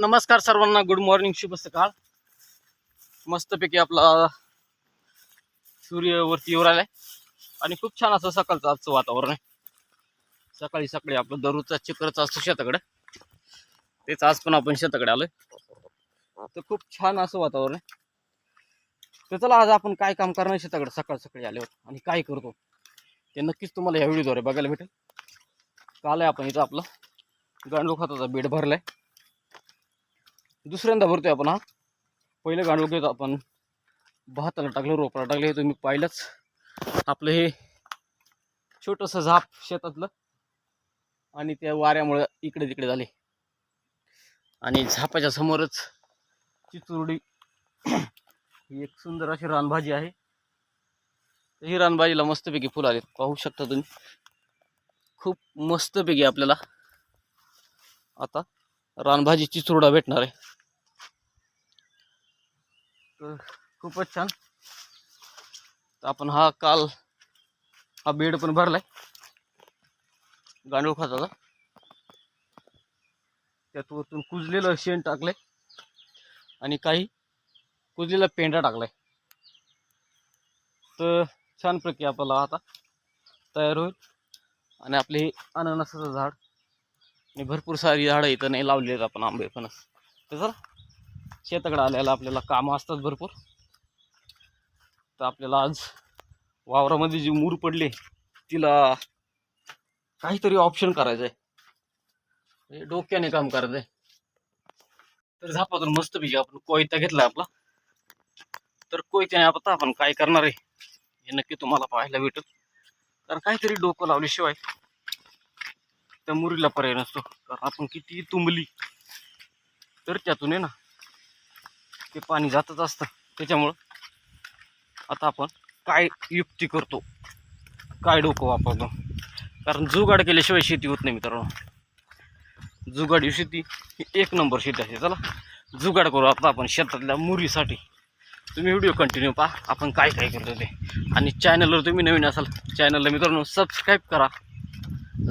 नमस्कार सर्वांना. Good morning शुभ सकाळ मस्तपैकी आपला सूर्य वरती राहिला आलाय आणि खूप छान असं सकाळचं आजचं वातावरण आहे. सकाळी सकाळी आपलं दररोजचा चक्करचा असतो शेताकडे. तेच आज पण आपण शेताकडे आलोय. तर खूप छान असं वातावरण आहे. तर चला आज आपण काय काम करणार आहे शेताकडे? सकाळ सकाळी आल्यावर. आणि काय करतो? ते नक्कीच तुम्हाला ह्या व्हिडिओद्वारे बघायला भेटेल. काल आहे आपण इथं आपलं गांडूळ खताचा बेड भरलाय. दुसऱ्यांदा भरतोय आपण हा. पहिलं गांडूळ घेतो आपण. भाताला टाकलं रोपला टाकलं हे तुम्ही पाहिलंच. आपलं हे छोटंसं झाप शेतातलं. आणि त्या वाऱ्यामुळे इकडे तिकडे झाले. आणि झापाच्या समोरच चिचुरडी. ही एक सुंदर अशी रानभाजी आहे. ही रानभाजीला मस्तपैकी फुलं आले पाहू शकता तुम्ही. खूप मस्तपैकी आपल्याला आता रानभाजी चिचुरडा भेटणार आहे. खूपच छान. तर आपण हा काल हा बेड पण भरलाय. गांडूळ खताचा. त्यात वरतून कुजलेलं शेण टाकलंय. आणि काही कुजलेला पेंढा टाकलाय. तर छानपैकी आपल्याला आता तयार होईल. आणि आपले हे अननसाचं झाड. आणि भरपूर सारी झाडं इथं नाही लावलेत आहेत आपण आंबे फणस तर चला. शेताकडे आल्याला आपल्याला कामं असतात भरपूर. तर आपल्याला आज वावरामध्ये जी मूर पडली तिला काहीतरी ऑप्शन करायचं आहे. म्हणजे डोक्याने काम करायचं आहे तर झापातून मस्तपैकी आपण कोयता घेतला आपला. तर कोयत्याने आता आपण काय करणार आहे हे नक्की तुम्हाला पाहायला भेटेल. कारण काहीतरी डोकं लावल्याशिवाय त्या मुरीला पर्याय नसतो. कारण आपण किती तुंबली तर त्यातून आहे ना ते पाणी जातच असतं. त्याच्यामुळं आता आपण काय युक्ती करतो? काय डोकं वापरतो? कारण जुगाड केल्याशिवाय शेती होत नाही मित्रांनो. जुगाड ही शेती ही एक नंबर शेती असते चला जुगाड करू आता आपण शेतातल्या मुरीसाठी. तुम्ही व्हिडिओ कंटिन्यू पहा आपण काय काय करतो ते. आणि चॅनलवर तुम्ही नवीन असाल चॅनलला मित्रांनो सबस्क्राईब करा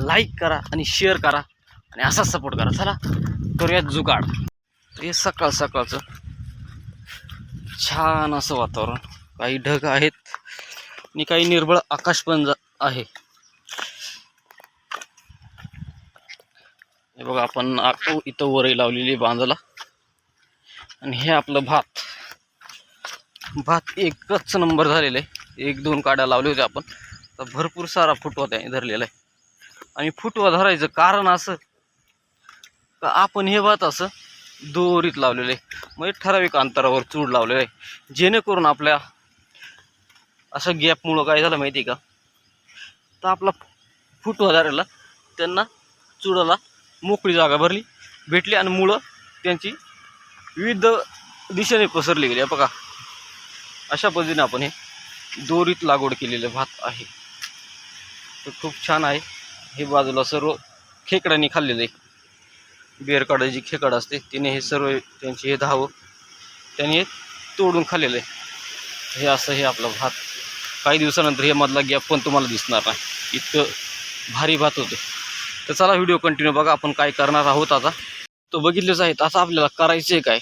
लाईक करा आणि शेअर करा आणि असाच सपोर्ट करा. चला करूयात जुगाड. तर हे सकाळ सकाळचं छान असं वातावरण. काही ढग आहेत आणि काही निर्बळ आकाश पण जा- आहे. हे बघा आपण आको इथं वरही लावलेली आहे बांधाला. आणि हे आपलं भात. भात एकच नंबर झालेलं आहे. एक दोन काड्या लावले होते आपण. तर भरपूर सारा फुटवा त्याने धरलेला आहे. आणि फुटवा धरायचं कारण असं का आपण हे भात असं दोरीत लावलेलं आहे. म्हणजे ठराविक अंतरावर चूड लावलेलं आहे. जेणेकरून आपल्या असं गॅपमुळं काय झालं माहिती आहे का? तर आपला फूट धरायला त्यांना चुडाला मोकळी जागा भरली भेटली आणि मुळं त्यांची विविध दिशेने पसरली गेली. आहे बघा. अशा पद्धतीने आपण हे दोरीत लागवड केलेलं भात आहे. तर खूप छान आहे. हे बाजूला सर्व खेकड्यांनी खाल्लेलं आहे. बेरकाडं जी खेकड असते तिने हे सर्व त्यांची हे धावं त्यांनी तोडून खाल्लेलं आहे. हे असं हे आपलं भात. काही दिवसानंतर हे मधला गॅप पण तुम्हाला दिसणार नाही. इतकं भारी भात होतं. तर चला व्हिडिओ कंटिन्यू बघा आपण काय करणार आहोत आता. तो बघितलेच आहेत आता आपल्याला करायचं आहे काय?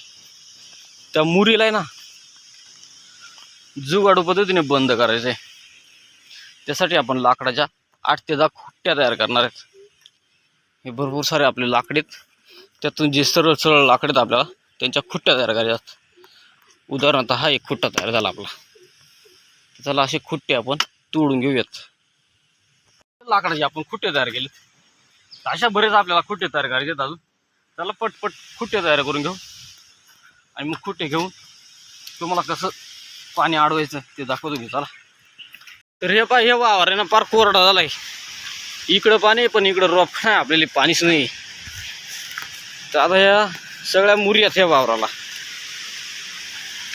त्या मुरीला आहे ना जुगाडू पद्धतीने बंद करायचं आहे त्यासाठी आपण लाकडाच्या आठ ते दहा खुट्ट्या तयार करणार आहेत. हे भरपूर सारे आपले लाकडेत त्यातून जे सरळ सरळ लाकडेत आपल्याला त्यांच्या खुट्ट्या तयार करायच्या उदाहरणार्थ हा एक खुट्टा तयार झाला आपला. चला असे खुट्टे आपण तोडून घेऊयात. लाकडाचे आपण खुट्टे तयार केले अशा बरेच आपल्याला खुट्टे तयार करायचे आहेत अजून. त्याला पटपट खुट्टे तयार करून घेऊ. आणि मग खुट्टे घेऊन तुम्हाला कसं पाणी अडवायचं ते दाखवतो मी चला. तर हे पा हे वावर आहे ना फार कोरडा झाला आहे इकडं पाणी आहे, पण इकडं रोप नाही आपल्याला पाणीच नाही. तर आता ह्या सगळ्या मुरी आहेत ह्या वावराला.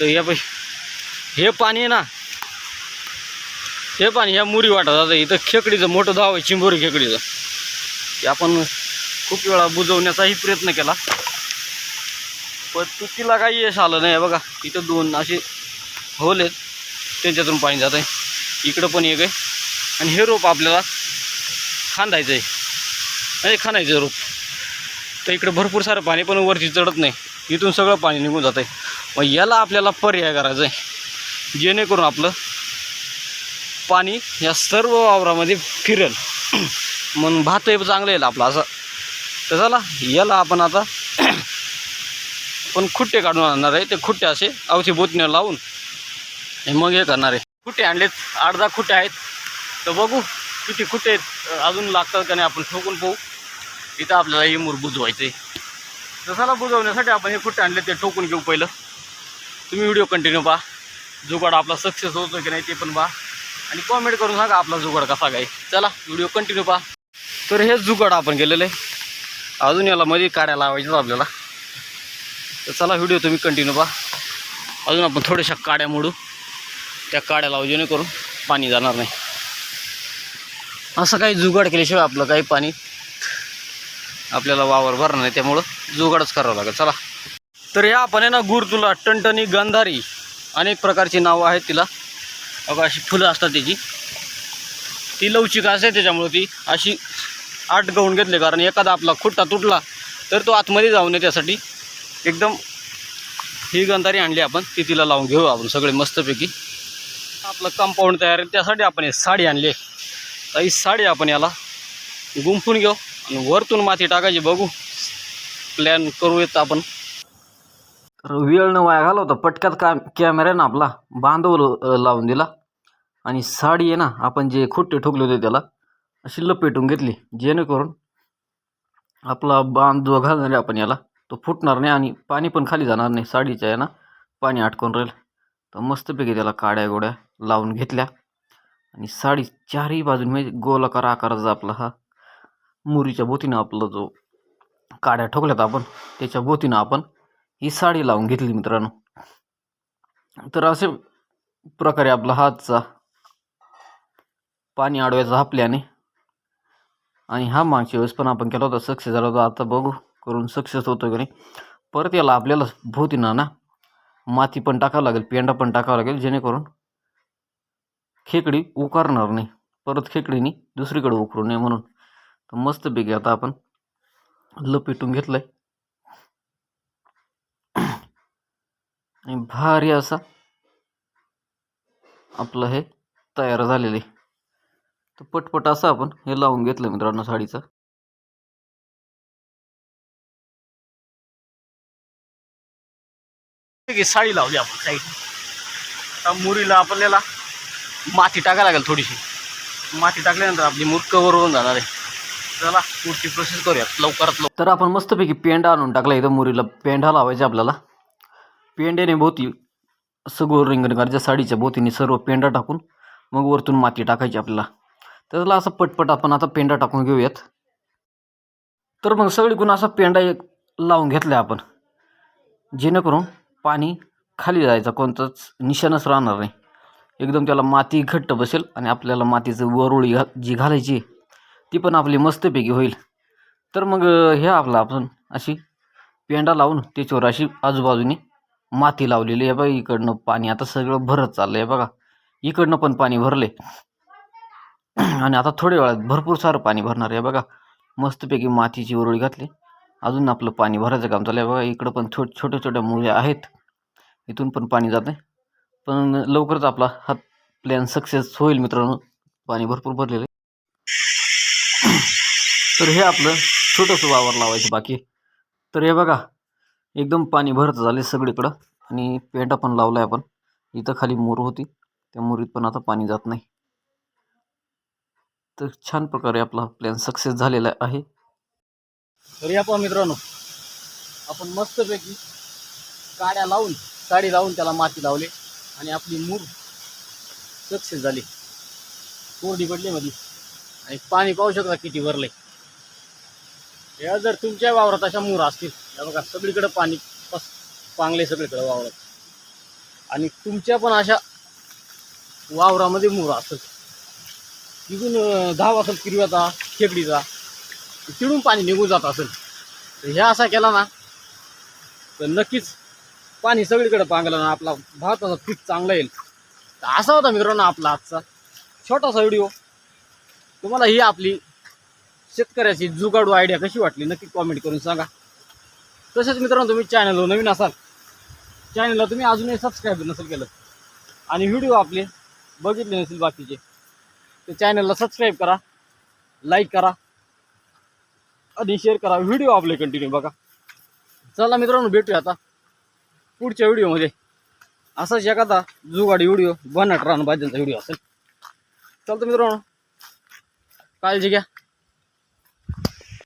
तर या पै हे पाणी आहे ना हे पाणी ह्या मुरी वाटत. आता इथं खेकडीचं मोठं धाव आहे चिंबोरी खेकडीचं. ते आपण खूप वेळा बुजवण्याचाही प्रयत्न केला. पण तुतीला तिला काही यश आलं नाही बघा. इथं दोन असे होल आहेत. त्यांच्यातून पाणी जात आहे. इकडं पण एक आहे. आणि हे रोप आपल्याला खांदायचं आहे. म्हणजे खाणायचं रोप. तर इकडे भरपूर सारं पाणी पण वरती चढत नाही. इथून सगळं पाणी निघून जात आहे मग याला आपल्याला पर्याय करायचा आहे जेणेकरून आपलं पाणी या सर्व वावरामध्ये फिरेल. मग भातही चांगलं येईल आपलं असं. तर चला याला आपण आता पण खुट्टे काढून आणणार आहे. ते खुट्टे असे अवती बोतने लावून मग हे करणार आहे. खुट्टे आणलेत. आठ दहा खुट्टे आहेत. तर बघू किती खुट्टे आहेत. अजून लागतात का नाही आपण ठोकून पाहू. इथं आपल्याला हे मूर बुजवायचं आहे तर चला बुजवण्यासाठी आपण हे कुठे आणले ते ठोकून घेऊ पहिलं. तुम्ही व्हिडिओ कंटिन्यू पहा. जुगाड आपला सक्सेस होतो की नाही ते पण पहा. आणि कॉमेंट करून सांगा आपला जुगाड कसा काय. चला व्हिडिओ कंटिन्यू पहा. तर हेच जुगाड आपण केलेलं आहे. अजून याला मध्ये काड्या लावायचं आपल्याला. तर चला व्हिडिओ तुम्ही कंटिन्यू पहा. अजून आपण थोड्याशा काड्या मोडू. त्या काड्या लावू जेणेकरून पाणी जाणार नाही. असं काही जुगाड केल्याशिवाय आपलं काही पाणी आपल्याला वावर भरणार नाही त्यामुळं जुगाडच करावं लागेल. चला. तर या आपण आहे ना गुरतुला टणटणी गंधारी अनेक प्रकारची नावं आहेत तिला. अगं अशी फुलं असतात त्याची ती लवचिक असते त्याच्यामुळं ती अशी आठ गवून घेतले कारण एखादा आपला खुट्टा तुटला तर तो आतमध्ये जाऊ नये त्यासाठी. एकदम ही गंधारी आणली आपण ती तिला लावून घेऊ आपण सगळे मस्तपैकी. आपलं कंपाऊंड तयार आहे त्यासाठी आपण हे साडी आणली आहे. ही साडी आपण याला गुंफून घेऊ. आणि वरतून माती टाकायची बघू. प्लॅन करूयात आपण. तर वेळ न वाया घालवता पटक्यात का कॅमेऱ्यानं आपला बांधव लावून दिला. आणि साडी आहे ना आपण जे खुट्टे ठोकले होते त्याला अशी लपेटून घेतली. जेणेकरून आपला बांध जो घालणार आहे आपण याला तो फुटणार नाही आणि पाणी पण खाली जाणार नाही. साडीच्या आहे ना पाणी अटकून राहील. तर मस्तपैकी त्याला काड्या गोड्या लावून घेतल्या. आणि साडी चारही बाजून म्हणजे गोलाकार आकाराचा आपला हा मुरीच्या बोतीनं आपला जो काड्या ठोकल्यात आपण त्याच्या बोतीनं आपण ही साडी लावून घेतली मित्रांनो. तर असे प्रकारे आपला हातचा पाणी अडवायचा हापल्याने आणि हा मागच्या वेळेस पण आपण केला होता सक्सेस झाला होता. आता बघू करून सक्सेस होतो की नाही. परत याला आपल्याला भोवतीनं ना माती पण टाकावं लागेल पेंडा पण टाकावा लागेल जेणेकरून खेकडी उकारणार नाही. परत खेकडीनी दुसरीकडे उकरू नये म्हणून. तर मस्तपैकी आता आपण लपेटून घेतलं आहे आणि भारी असा आपलं हे तयार झालेलं आहे. तर पटपट असं आपण हे लावून घेतलं मित्रांनो साडीचं. की साडी लावली आपण साईड आता मुरीला आपल्याला माती टाकायला लागेल थोडीशी. माती टाकल्यानंतर आपली मूर कवर होऊन जाणार आहे. चला पुढची प्रोसेस करूयात. लवकरात लवकर. तर आपण मस्तपैकी पेंडा आणून टाकला इथं मुरीला. पेंडा लावायचा आपल्याला. पेंड्याने भोवती सगळं रिंगणगारच्या साडीच्या भोवतीने सर्व पेंडा टाकून मग वरतून माती टाकायची आपल्याला. त्याला असं पटपट आपण आता पेंडा टाकून घेऊयात. तर मग सगळीकडून असा पेंडा एक लावून घेतला आपण. जेणेकरून पाणी खाली जायचं कोणतंच निशाणच राहणार नाही. एकदम त्याला माती घट्ट बसेल आणि आपल्याला मातीचं वरुळी घा जी घालायची ती पण आपली मस्तपैकी होईल. तर मग हे आपलं आपण अशी पेंडा लावून त्याच्यावर अशी आजूबाजूने माती लावलेली आहे बघा इकडनं पाणी. आता सगळं भरत चाललं आहे बघा. इकडनं पण पाणी भरले आणि आता थोड्या वेळात भरपूर सारं पाणी भरणार आहे बघा. मस्तपैकी मातीची उरळी घातली. अजून आपलं पाणी भरायचं काम चाललं आहे बघा. इकडं पण छो छोट्या छोट्या मुळ्या आहेत. इथून पण पाणी जात आहे. पण लवकरच आपला हा प्लॅन सक्सेस होईल मित्रांनो. पाणी भरपूर भरलेलं आहे. तर हे आपलं छोटंसं वावर लावायचं बाकी. तर हे बघा एकदम पाणी भरत झाले सगळीकडं आणि पेंटा पण लावला आहे आपण. इथं खाली मोर होती त्या मोरीत पण आता पाणी जात नाही. तर छान प्रकारे आपला प्लॅन सक्सेस झालेला आहे. तर या पहा मित्रांनो आपण मस्तपैकी काड्या लावून साडी लावून त्याला माती लावले आणि आपली मूर सक्सेस झाली. कोरडी पडली मध्ये आणि पाणी पाहू शकता किती भरले या जर तुमच्या वावरात अशा मूर असतील या बघा सगळीकडे पाणी पस पांगले सगळीकडे वावरात. आणि तुमच्या पण अशा वावरामध्ये मूर असेल. तिथून धाव असेल किरव्याचा खेकडीचा तिथून पाणी निघून जात असेल. तर ह्या असा केला ना तर नक्कीच पाणी सगळीकडे पांगलं ना आपला भारताचा पीक चांगला येईल. तर असा होता मित्रांनो आपला आजचा छोटासा व्हिडिओ. तुम्हाला ही आपली शेतकऱ्याची जुगाडू आयडिया कशी वाटली? नक्की कॉमेंट करून सांगा. तसेच मित्रांनो तुम्ही चॅनलवर नवीन असाल चॅनलला तुम्ही अजूनही सबस्क्राईब नसेल केलं आणि व्हिडिओ आपले बघितले नसेल बाकीचे तर चॅनलला सबस्क्राईब करा लाईक करा आणि शेअर करा. व्हिडिओ आपले कंटिन्यू बघा. चला मित्रांनो भेटूया आता पुढच्या व्हिडिओमध्ये असाच एखादा जुगाडी व्हिडिओ बनाट रान भाज्यांचा व्हिडिओ असेल. चालतं मित्रांनो. काळजी घ्या.